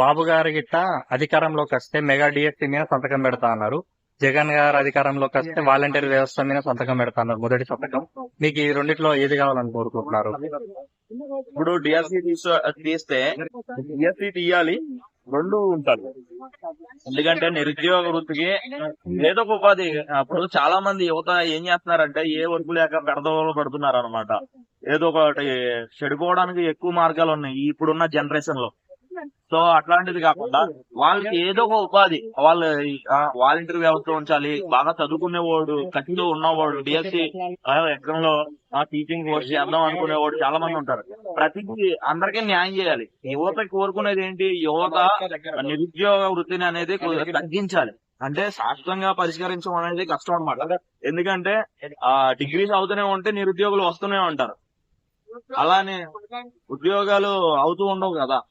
బాబు గారి గిట్ట అధికారంలోకి వస్తే మెగా డిఎస్సీ మీద సంతకం పెడతా అన్నారు. జగన్ గారు అధికారంలోకి వస్తే వాలంటీర్ వ్యవస్థ మీద సంతకం పెడతా అన్నారు మొదటి సంతకం. మీకు ఈ రెండిట్లో ఏది కావాలని కోరుకుంటున్నారు? ఇప్పుడు డిఎస్సి తీసు తీస్తే డిఎస్సి తీయాలి రెండు ఉంటారు. ఎందుకంటే నిరుద్యోగ వృత్తికి ఏదో ఒక ఉపాధి. అప్పుడు చాలా మంది యువత ఏం చేస్తున్నారంటే ఏ వర్క్ లేక పెడదవలో పడుతున్నారు అనమాట ఏదో ఒకటి చెడుకోవడానికి ఎక్కువ మార్గాలు ఉన్నాయి. ఇప్పుడున్న జనరేషన్లో సో అట్లాంటిది కాకుండా వాళ్ళకి ఏదో ఒక ఉపాధి. వాళ్ళు వాలంటీర్ వ్యవస్థ ఉంచాలి? బాగా చదువుకునేవాడు కఠినలో ఉన్నవాడు డిఎస్సి ఎగ్జామ్లో టీచింగ్ కోర్స్ చేద్దాం అనుకునేవాడు చాలా మంది ఉంటారు ప్రతిదీ అందరికీ న్యాయం చేయాలి. యువత కోరుకునేది ఏంటి? యువత నిరుద్యోగ వృత్తిని అనేది తగ్గించాలి. అంటే శాశ్వతంగా పరిష్కరించడం అనేది కష్టం అన్నమాట. ఎందుకంటే ఆ డిగ్రీస్ అవుతూనే ఉంటే నిరుద్యోగులు వస్తూనే ఉంటారు. అలానే ఉద్యోగాలు అవుతూ ఉండవు కదా.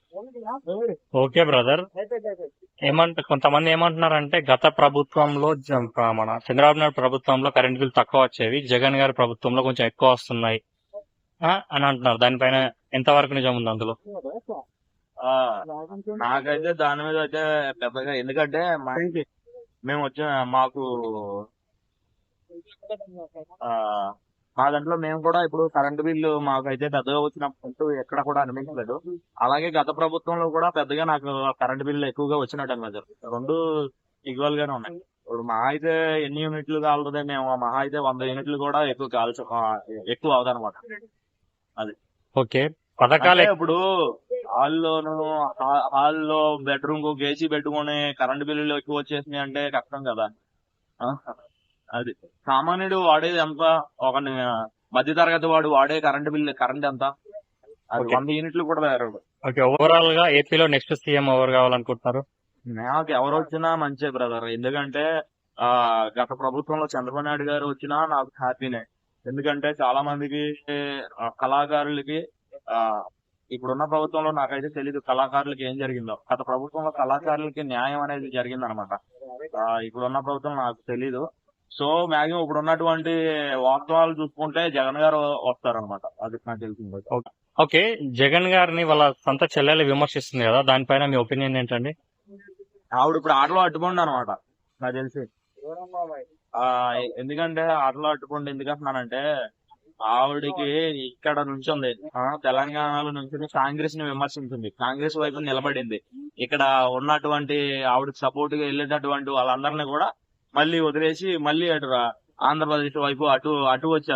Okay brother. ఏమంట కొంతమంది ఏమంటున్నారంటే గత ప్రభుత్వంలో జ- మన చంద్రబాబు నాయుడు ప్రభుత్వంలో కరెంట్ బిల్ తక్కువ వచ్చేవి జగన్ గారి ప్రభుత్వంలో కొంచెం ఎక్కువ వస్తున్నాయి. ఆ, అని అంటున్నారు. దానిపైన ఎంతవరకు నిజం ఉంది అందులో? ఆ నాకైతే దాని మీద అయితే పెద్దగా ఎందుకంటే మా మేము వచ్చిన మాకు ఆ మా దాంట్లో మేము కూడా ఇప్పుడు కరెంటు బిల్లు మాకైతే పెద్దగా వచ్చినట్టు ఎక్కడ కూడా అనిపించలేదు. అలాగే గత ప్రభుత్వంలో కూడా పెద్దగా నాకు కరెంటు బిల్లు ఎక్కువగా వచ్చినట్టు అనిపించదు. రెండు ఈక్వల్ గానే ఉన్నాయి. ఇప్పుడు మహా అయితే ఎన్ని యూనిట్లు కాలుతుంది మేము మహా అయితే వంద యూనిట్లు కూడా ఎక్కువ కాల్చు ఎక్కువ అవుతుంది అనమాట ఓకే. పథకాలు ఇప్పుడు హాల్లోను హాల్లో బెడ్రూమ్కు ఏసీ పెట్టుకుని కరెంట్ బిల్లులు ఎక్కువ వచ్చేసినాయి అంటే కష్టం కదా? అది సామాన్యుడు వాడేది ఎంత? ఒక మధ్య తరగతి వాడు వాడే కరెంట్ బిల్లు కరెంట్ ఎంత? అది. వంద యూనిట్లు కూడా తయారు ఓకే ఓవరాల్గా ఏపీలో నెక్స్ట్ సీఎం ఎవరు కావాలనుకుంటున్నారు? నాకు ఎవరు వచ్చినా మంచి బ్రదర్. ఎందుకంటే ఆ గత ప్రభుత్వంలో చంద్రబాబు నాయుడు గారు వచ్చినా నాకు హ్యాపీనే. ఎందుకంటే చాలా మందికి కళాకారులకి ఆ ఇప్పుడున్న ప్రభుత్వంలో నాకైతే తెలియదు కళాకారులకి ఏం జరిగిందో. గత ప్రభుత్వంలో కళాకారులకి న్యాయం అనేది జరిగింది అనమాట ఇప్పుడున్న ప్రభుత్వం నాకు తెలీదు. సో మ్యాక్సిమం ఇప్పుడు ఉన్నటువంటి వాస్తవాలు చూసుకుంటే జగన్ గారు వస్తారనమాట అది నాకు తెలిసింది ఓకే. జగన్ గారిని వాళ్ళ సొంత చెల్లెలు విమర్శిస్తుంది కదా దానిపైన మీ ఒపీనియన్ ఏంటండి? ఆవిడ ఇప్పుడు ఆటలో అడ్డుకోండి అనమాట నాకు తెలిసి. ఆ ఎందుకంటే ఆటలో అడ్డుకోండి ఎందుకు అంటున్నానంటే ఆవిడకి ఇక్కడ నుంచి ఉంది. తెలంగాణలో నుంచి కాంగ్రెస్ని విమర్శించింది. కాంగ్రెస్ వైపు నిలబడింది. ఇక్కడ ఉన్నటువంటి ఆవిడకి సపోర్ట్గా వెళ్ళేటటువంటి వాళ్ళందరినీ కూడా మళ్ళీ వదిలేసి మళ్ళీ అటు ఆంధ్రప్రదేశ్ వైపు అటు అటు వచ్చారు